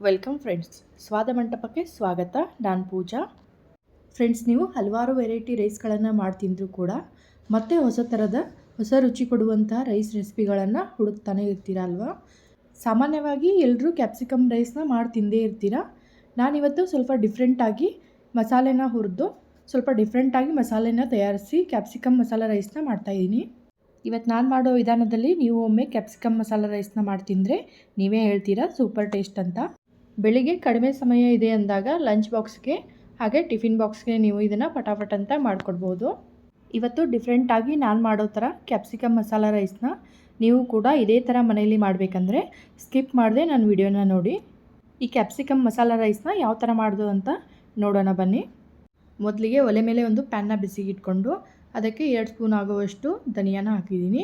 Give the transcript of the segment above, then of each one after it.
Welcome friends ಸ್ವಾದ ಮಂಟಪಕ್ಕೆ ಸ್ವಾಗತ. ನಾನು ಪೂಜಾ. ಫ್ರೆಂಡ್ಸ್ ನೀವು ಹಲವಾರು ವೆರೈಟಿ ರೈಸ್ಗಳನ್ನು ಮಾಡಿ ತಿಂದರೂ ಕೂಡ ಮತ್ತೆ ಹೊಸ ಥರದ ಹೊಸ ರುಚಿ ಕೊಡುವಂತಹ ರೈಸ್ ರೆಸಿಪಿಗಳನ್ನು ಹುಡುಕ್ತಾನೆ ಇರ್ತೀರ ಅಲ್ವಾ? ಸಾಮಾನ್ಯವಾಗಿ ಎಲ್ಲರೂ ಕ್ಯಾಪ್ಸಿಕಮ್ ರೈಸ್ನ ಮಾಡಿ ತಿಂದೇ ಇರ್ತೀರ? ನಾನಿವತ್ತು ಸ್ವಲ್ಪ ಡಿಫ್ರೆಂಟಾಗಿ ಮಸಾಲೆನ ಹುರಿದು ಸ್ವಲ್ಪ ಡಿಫ್ರೆಂಟಾಗಿ ಮಸಾಲೆನ ತಯಾರಿಸಿ ಕ್ಯಾಪ್ಸಿಕಮ್ ಮಸಾಲ ರೈಸ್ನ ಮಾಡ್ತಾಯಿದ್ದೀನಿ ಇವತ್ತು ನಾನು ಮಾಡೋ ವಿಧಾನದಲ್ಲಿ ನೀವು ಒಮ್ಮೆ ಕ್ಯಾಪ್ಸಿಕಮ್ ಮಸಾಲ ರೈಸ್ನ ಮಾಡಿ ತಿಂದರೆ ನೀವೇ ಹೇಳ್ತೀರಾ ಸೂಪರ್ ಟೇಸ್ಟ್ ಅಂತ. ಬೆಳಿಗ್ಗೆ ಕಡಿಮೆ ಸಮಯ ಇದೆ ಅಂದಾಗ ಲಂಚ್ ಬಾಕ್ಸ್ಗೆ ಹಾಗೆ ಟಿಫಿನ್ ಬಾಕ್ಸ್ಗೆ ನೀವು ಇದನ್ನು ಪಟಾಪಟ್ ಅಂತ ಮಾಡಿಕೊಡ್ಬೋದು. ಇವತ್ತು ಡಿಫ್ರೆಂಟಾಗಿ ನಾನು ಮಾಡೋ ಥರ ಕ್ಯಾಪ್ಸಿಕಮ್ ಮಸಾಲ ರೈಸ್ನ ನೀವು ಕೂಡ ಇದೇ ಥರ ಮನೆಯಲ್ಲಿ ಮಾಡಬೇಕಂದ್ರೆ ಸ್ಕಿಪ್ ಮಾಡದೆ ನನ್ನ ವಿಡಿಯೋನ ನೋಡಿ. ಈ ಕ್ಯಾಪ್ಸಿಕಮ್ ಮಸಾಲ ರೈಸ್ನ ಯಾವ ಥರ ಮಾಡೋದು ಅಂತ ನೋಡೋಣ ಬನ್ನಿ. ಮೊದಲಿಗೆ ಒಲೆ ಮೇಲೆ ಒಂದು ಪ್ಯಾನ್ನ ಬಿಸಿಗಿಟ್ಕೊಂಡು ಅದಕ್ಕೆ ಎರಡು ಸ್ಪೂನ್ ಆಗುವಷ್ಟು ಧನಿಯಾನ ಹಾಕಿದ್ದೀನಿ.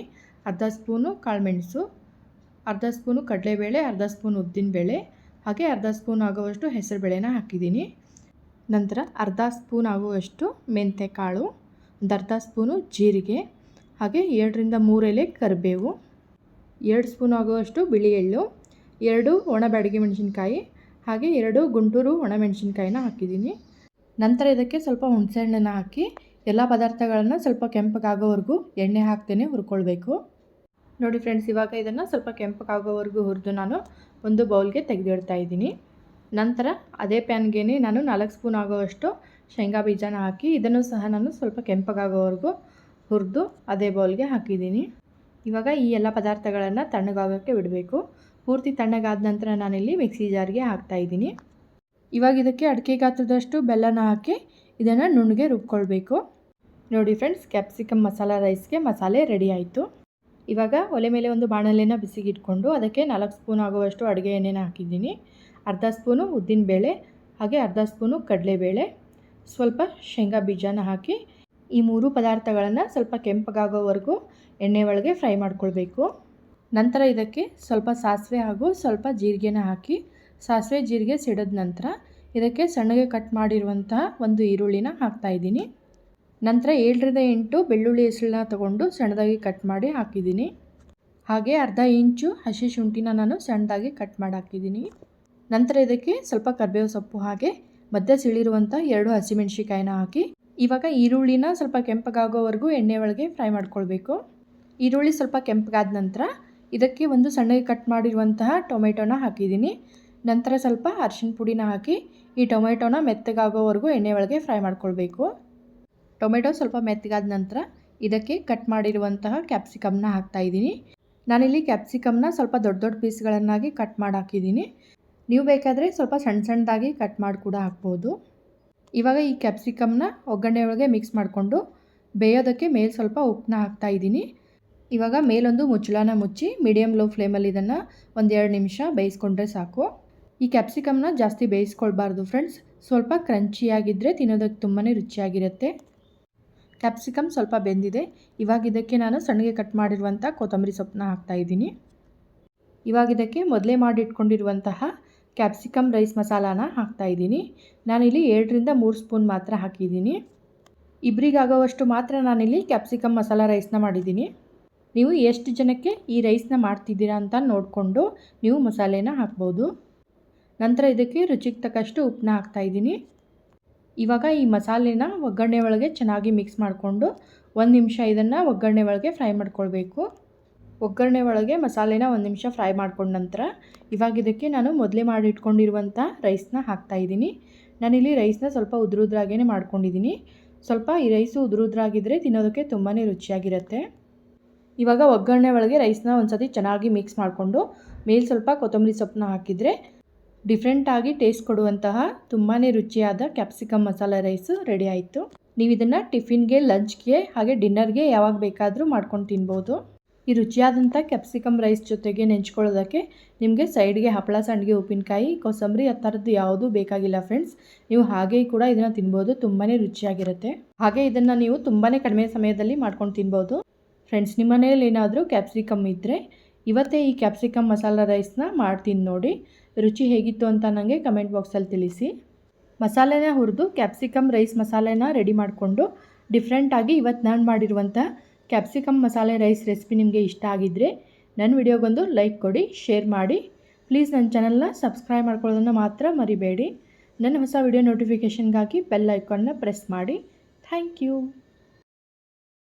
ಅರ್ಧ ಸ್ಪೂನು ಕಾಳುಮೆಣಸು ಅರ್ಧ ಸ್ಪೂನು ಕಡಲೆಬೇಳೆ, ಅರ್ಧ ಸ್ಪೂನ್ ಉದ್ದಿನಬೇಳೆ ಹಾಗೆ ಅರ್ಧ ಸ್ಪೂನ್ ಆಗುವಷ್ಟು ಹೆಸರುಬೇಳೆನ ಹಾಕಿದ್ದೀನಿ. ನಂತರ ಅರ್ಧ ಸ್ಪೂನ್ ಆಗುವಷ್ಟು ಕಾಳು ಒಂದು ಅರ್ಧ ಸ್ಪೂನು ಜೀರಿಗೆ, ಹಾಗೆ ಎರಡರಿಂದ ಮೂರು ಎಲೆ ಕರಿಬೇವು, ಎರಡು ಸ್ಪೂನ್ ಆಗುವಷ್ಟು ಬಿಳಿ ಎಳ್ಳು ಎರಡು ಒಣ ಬ್ಯಾಡಿಗೆ ಮೆಣಸಿನ್ಕಾಯಿ, ಹಾಗೆ ಎರಡು ಗುಂಟೂರು ಒಣ ಮೆಣಸಿನ್ಕಾಯಿನ ಹಾಕಿದ್ದೀನಿ. ನಂತರ ಇದಕ್ಕೆ ಸ್ವಲ್ಪ ಹುಣಸೆಹಣ್ಣನ್ನು ಹಾಕಿ ಎಲ್ಲ ಪದಾರ್ಥಗಳನ್ನು ಸ್ವಲ್ಪ ಕೆಂಪಗಾಗೋವರೆಗೂ ಎಣ್ಣೆ ಹಾಕ್ತೇನೆ ಹುರ್ಕೊಳ್ಬೇಕು. ನೋಡಿ ಫ್ರೆಂಡ್ಸ್ ಇವಾಗ ಇದನ್ನು ಸ್ವಲ್ಪ ಕೆಂಪಕ್ಕಾಗೋವರೆಗೂ ಹುರಿದು ನಾನು ಒಂದು ಬೌಲ್ಗೆ ತೆಗೆದಿಡ್ತಾ ಇದ್ದೀನಿ. ನಂತರ ಅದೇ ಪ್ಯಾನ್ಗೆ ನಾನು ನಾಲ್ಕು ಸ್ಪೂನ್ ಆಗೋವಷ್ಟು ಶೇಂಗಾ ಬೀಜನ ಹಾಕಿ ಇದನ್ನು ಸಹ ನಾನು ಸ್ವಲ್ಪ ಕೆಂಪಗಾಗೋವರೆಗೂ ಹುರಿದು ಅದೇ ಬೌಲ್ಗೆ ಹಾಕಿದ್ದೀನಿ. ಇವಾಗ ಈ ಎಲ್ಲ ಪದಾರ್ಥಗಳನ್ನು ತಣ್ಣಗಾಗೋಕ್ಕೆ ಬಿಡಬೇಕು. ಪೂರ್ತಿ ತಣ್ಣಗಾದ ನಂತರ ನಾನಿಲ್ಲಿ ಮಿಕ್ಸಿ ಜಾರ್ಗೆ ಹಾಕ್ತಾಯಿದ್ದೀನಿ ಇವಾಗ ಇದಕ್ಕೆ ಅಡಿಕೆ ಗಾತ್ರದಷ್ಟು ಬೆಲ್ಲನ ಹಾಕಿ ಇದನ್ನು ನುಣ್ಣಗೆ ರುಬ್ಕೊಳ್ಬೇಕು. ನೋಡಿ ಫ್ರೆಂಡ್ಸ್ ಕ್ಯಾಪ್ಸಿಕಮ್ ಮಸಾಲ ರೈಸ್ಗೆ ಮಸಾಲೆ ರೆಡಿ ಆಯಿತು. ಇವಾಗ ಒಲೆ ಮೇಲೆ ಒಂದು ಬಾಣಲೆನ ಬಿಸಿಗಿಟ್ಕೊಂಡು ಅದಕ್ಕೆ ನಾಲ್ಕು ಸ್ಪೂನ್ ಆಗುವಷ್ಟು ಅಡುಗೆ ಎಣ್ಣೆನ ಹಾಕಿದ್ದೀನಿ. ಅರ್ಧ ಸ್ಪೂನು ಉದ್ದಿನಬೇಳೆ ಹಾಗೆ ಅರ್ಧ ಸ್ಪೂನು ಕಡಲೆಬೇಳೆ, ಸ್ವಲ್ಪ ಶೇಂಗಾ ಬೀಜನ ಹಾಕಿ ಈ ಮೂರು ಪದಾರ್ಥಗಳನ್ನು ಸ್ವಲ್ಪ ಕೆಂಪಗಾಗೋವರೆಗೂ ಎಣ್ಣೆ ಒಳಗೆ ಫ್ರೈ ಮಾಡ್ಕೊಳ್ಬೇಕು. ನಂತರ ಇದಕ್ಕೆ ಸ್ವಲ್ಪ ಸಾಸಿವೆ ಹಾಗೂ ಸ್ವಲ್ಪ ಜೀರಿಗೆನ ಹಾಕಿ, ಸಾಸಿವೆ ಜೀರಿಗೆ ಸಿಡಿದ ನಂತರ ಇದಕ್ಕೆ ಸಣ್ಣಗೆ ಕಟ್ ಮಾಡಿರುವಂತಹ ಒಂದು ಈರುಳ್ಳಿನ ಹಾಕ್ತಾಯಿದ್ದೀನಿ ನಂತರ ಏಳರಿಂದ ಎಂಟು ಬೆಳ್ಳುಳ್ಳಿ ಹೆಸಳನ್ನ ತಗೊಂಡು ಸಣ್ಣದಾಗಿ ಕಟ್ ಮಾಡಿ ಹಾಕಿದ್ದೀನಿ. ಹಾಗೆ ಅರ್ಧ ಇಂಚು ಹಸಿ ಶುಂಠಿನ ನಾನು ಸಣ್ಣದಾಗಿ ಕಟ್ ಮಾಡಿ ಹಾಕಿದ್ದೀನಿ. ನಂತರ ಇದಕ್ಕೆ ಸ್ವಲ್ಪ ಕರ್ಬೇವು ಸೊಪ್ಪು ಹಾಗೆ ಮಧ್ಯ ಸಿಳಿರುವಂಥ ಎರಡು ಹಸಿಮೆಣಸಿಕಾಯಿನ ಹಾಕಿ ಇವಾಗ ಈರುಳ್ಳಿನ ಸ್ವಲ್ಪ ಕೆಂಪಗಾಗೋವರೆಗೂ ಎಣ್ಣೆ ಒಳಗೆ ಫ್ರೈ ಮಾಡ್ಕೊಳ್ಬೇಕು. ಈರುಳ್ಳಿ ಸ್ವಲ್ಪ ಕೆಂಪಗಾದ ನಂತರ ಇದಕ್ಕೆ ಒಂದು ಸಣ್ಣಗೆ ಕಟ್ ಮಾಡಿರುವಂತಹ ಟೊಮೆಟೊನ ಹಾಕಿದ್ದೀನಿ. ನಂತರ ಸ್ವಲ್ಪ ಅರಿಶಿನ ಪುಡಿನ ಹಾಕಿ ಈ ಟೊಮೆಟೊನ ಮೆತ್ತಗಾಗೋವರೆಗೂ ಎಣ್ಣೆ ಒಳಗೆ ಫ್ರೈ ಮಾಡ್ಕೊಳ್ಬೇಕು. ಟೊಮೆಟೊ ಸ್ವಲ್ಪ ಮೆತ್ತಗಾದ ನಂತರ ಇದಕ್ಕೆ ಕಟ್ ಮಾಡಿರುವಂತಹ ಕ್ಯಾಪ್ಸಿಕಮ್ನ ಹಾಕ್ತಾಯಿದ್ದೀನಿ ನಾನಿಲ್ಲಿ ಕ್ಯಾಪ್ಸಿಕಮ್ನ ಸ್ವಲ್ಪ ದೊಡ್ಡ ದೊಡ್ಡ ಪೀಸ್ಗಳನ್ನಾಗಿ ಕಟ್ ಮಾಡಿ ಹಾಕಿದ್ದೀನಿ. ನೀವು ಬೇಕಾದರೆ ಸ್ವಲ್ಪ ಸಣ್ಣ ಸಣ್ಣದಾಗಿ ಕಟ್ ಮಾಡಿ ಕೂಡ ಹಾಕ್ಬೋದು. ಇವಾಗ ಈ ಕ್ಯಾಪ್ಸಿಕಮ್ನ ಒಗ್ಗರಣೆ ಒಳಗೆ ಮಿಕ್ಸ್ ಮಾಡಿಕೊಂಡು ಬೇಯೋದಕ್ಕೆ ಮೇಲೆ ಸ್ವಲ್ಪ ಉಪ್ಪನ್ನ ಹಾಕ್ತಾಯಿದ್ದೀನಿ ಇವಾಗ ಮೇಲೊಂದು ಮುಚ್ಚಳನ ಮುಚ್ಚಿ ಮೀಡಿಯಮ್ ಲೋ ಫ್ಲೇಮಲ್ಲಿ ಇದನ್ನು ಒಂದೆರಡು ನಿಮಿಷ ಬೇಯಿಸ್ಕೊಂಡ್ರೆ ಸಾಕು. ಈ ಕ್ಯಾಪ್ಸಿಕಮ್ನ ಜಾಸ್ತಿ ಬೇಯಿಸ್ಕೊಳ್ಬಾರ್ದು ಫ್ರೆಂಡ್ಸ್ ಸ್ವಲ್ಪ ಕ್ರಂಚಿಯಾಗಿದ್ದರೆ ತಿನ್ನೋದಕ್ಕೆ ತುಂಬಾ ರುಚಿಯಾಗಿರುತ್ತೆ. ಕ್ಯಾಪ್ಸಿಕಮ್ ಸ್ವಲ್ಪ ಬೆಂದಿದೆ. ಇವಾಗ ಇದಕ್ಕೆ ನಾನು ಸಣ್ಣಗೆ ಕಟ್ ಮಾಡಿರುವಂಥ ಕೊತ್ತಂಬರಿ ಸೊಪ್ಪನ್ನ ಹಾಕ್ತಾಯಿದ್ದೀನಿ ಇವಾಗ ಇದಕ್ಕೆ ಮೊದಲೇ ಮಾಡಿಟ್ಕೊಂಡಿರುವಂತಹ ಕ್ಯಾಪ್ಸಿಕಮ್ ರೈಸ್ ಮಸಾಲಾನ ಹಾಕ್ತಾಯಿದ್ದೀನಿ ನಾನಿಲ್ಲಿ ಎರಡರಿಂದ ಮೂರು ಸ್ಪೂನ್ ಮಾತ್ರ ಹಾಕಿದ್ದೀನಿ. ಇಬ್ಬರಿಗಾಗೋವಷ್ಟು ಮಾತ್ರ ನಾನಿಲ್ಲಿ ಕ್ಯಾಪ್ಸಿಕಮ್ ಮಸಾಲ ರೈಸ್ನ ಮಾಡಿದ್ದೀನಿ. ನೀವು ಎಷ್ಟು ಜನಕ್ಕೆ ಈ ರೈಸ್ನ ಮಾಡ್ತಿದ್ದೀರಾ ಅಂತ ನೋಡಿಕೊಂಡು ನೀವು ಮಸಾಲೆನ ಹಾಕ್ಬೋದು. ನಂತರ ಇದಕ್ಕೆ ರುಚಿಗೆ ತಕ್ಕಷ್ಟು ಉಪ್ಪನ್ನ ಹಾಕ್ತಾಯಿದ್ದೀನಿ ಇವಾಗ ಈ ಮಸಾಲೆನ ಒಗ್ಗರಣೆ ಒಳಗೆ ಚೆನ್ನಾಗಿ ಮಿಕ್ಸ್ ಮಾಡಿಕೊಂಡು ಒಂದು ನಿಮಿಷ ಇದನ್ನು ಒಗ್ಗರಣೆ ಒಳಗೆ ಫ್ರೈ ಮಾಡ್ಕೊಳ್ಬೇಕು. ಒಗ್ಗರಣೆ ಒಳಗೆ ಮಸಾಲೆನ ಒಂದು ನಿಮಿಷ ಫ್ರೈ ಮಾಡ್ಕೊಂಡ ನಂತರ ಇವಾಗ ಇದಕ್ಕೆ ನಾನು ಮೊದಲೇ ಮಾಡಿಟ್ಕೊಂಡಿರುವಂಥ ರೈಸ್ನ ಹಾಕ್ತಾಯಿದ್ದೀನಿ ನಾನಿಲ್ಲಿ ರೈಸ್ನ ಸ್ವಲ್ಪ ಉದುರುದ್ರಾಗೇ ಮಾಡ್ಕೊಂಡಿದ್ದೀನಿ. ಸ್ವಲ್ಪ ಈ ರೈಸು ಉದುರುದ್ರಾಗಿದ್ದರೆ ತಿನ್ನೋದಕ್ಕೆ ತುಂಬಾ ರುಚಿಯಾಗಿರುತ್ತೆ. ಇವಾಗ ಒಗ್ಗರಣೆ ಒಳಗೆ ರೈಸ್ನ ಒಂದು ಸತಿ ಚೆನ್ನಾಗಿ ಮಿಕ್ಸ್ ಮಾಡಿಕೊಂಡು ಮೇಲೆ ಸ್ವಲ್ಪ ಕೊತ್ತಂಬರಿ ಸೊಪ್ಪನ್ನ ಹಾಕಿದರೆ ಡಿಫ್ರೆಂಟಾಗಿ ಟೇಸ್ಟ್ ಕೊಡುವಂತಹ ತುಂಬಾ ರುಚಿಯಾದ ಕ್ಯಾಪ್ಸಿಕಮ್ ಮಸಾಲ ರೈಸು ರೆಡಿ ಆಯಿತು. ನೀವು ಇದನ್ನು ಟಿಫಿನ್ಗೆ ಲಂಚ್ಗೆ ಹಾಗೆ ಡಿನ್ನರ್ಗೆ ಯಾವಾಗ ಬೇಕಾದರೂ ಮಾಡ್ಕೊಂಡು ತಿನ್ಬೋದು. ಈ ರುಚಿಯಾದಂಥ ಕ್ಯಾಪ್ಸಿಕಮ್ ರೈಸ್ ಜೊತೆಗೆ ನೆಂಚ್ಕೊಳ್ಳೋದಕ್ಕೆ ನಿಮಗೆ ಸೈಡ್ಗೆ ಹಪ್ಪಳ ಸಂಡಿಗೆ ಉಪ್ಪಿನಕಾಯಿ, ಕೋಸಂಬರಿ ಆ ಥರದ್ದು ಯಾವುದೂ ಬೇಕಾಗಿಲ್ಲ ಫ್ರೆಂಡ್ಸ್ ನೀವು ಹಾಗೆ ಕೂಡ ಇದನ್ನು ತಿನ್ಬೋದು ತುಂಬಾ ರುಚಿಯಾಗಿರುತ್ತೆ. ಹಾಗೆ ಇದನ್ನು ನೀವು ತುಂಬಾ ಕಡಿಮೆ ಸಮಯದಲ್ಲಿ ಮಾಡ್ಕೊಂಡು ತಿನ್ಬೋದು. ಫ್ರೆಂಡ್ಸ್ ನಿಮ್ಮ ಮನೆಯಲ್ಲಿ ಏನಾದರೂ ಕ್ಯಾಪ್ಸಿಕಮ್ ಇದ್ದರೆ ಇವತ್ತೇ ಈ ಕ್ಯಾಪ್ಸಿಕಮ್ ಮಸಾಲ ರೈಸ್ನ ಮಾಡ್ತೀನಿ ನೋಡಿ. ರುಚಿ ಹೇಗಿತ್ತು ಅಂತ ನನಗೆ ಕಮೆಂಟ್ ಬಾಕ್ಸಲ್ಲಿ ತಿಳಿಸಿ. ಮಸಾಲೆನ ಹುರಿದು ಕ್ಯಾಪ್ಸಿಕಮ್ ರೈಸ್ ಮಸಾಲೆನ ರೆಡಿ ಮಾಡಿಕೊಂಡು ಡಿಫ್ರೆಂಟಾಗಿ ಇವತ್ತು ನಾನು ಮಾಡಿರುವಂಥ ಕ್ಯಾಪ್ಸಿಕಮ್ ಮಸಾಲೆ ರೈಸ್ ರೆಸಿಪಿ ನಿಮಗೆ ಇಷ್ಟ ಆಗಿದ್ದರೆ ನನ್ನ ವಿಡಿಯೋಗೊಂದು ಲೈಕ್ ಕೊಡಿ ಶೇರ್ ಮಾಡಿ. ಪ್ಲೀಸ್ ನನ್ನ ಚಾನಲ್ನ ಸಬ್ಸ್ಕ್ರೈಬ್ ಮಾಡ್ಕೊಳ್ಳೋದನ್ನು ಮಾತ್ರ ಮರಿಬೇಡಿ. ನನ್ನ ಹೊಸ ವಿಡಿಯೋ ನೋಟಿಫಿಕೇಷನ್ಗಾಗಿ ಬೆಲ್ ಐಕಾನ್ನ ಪ್ರೆಸ್ ಮಾಡಿ. Thank you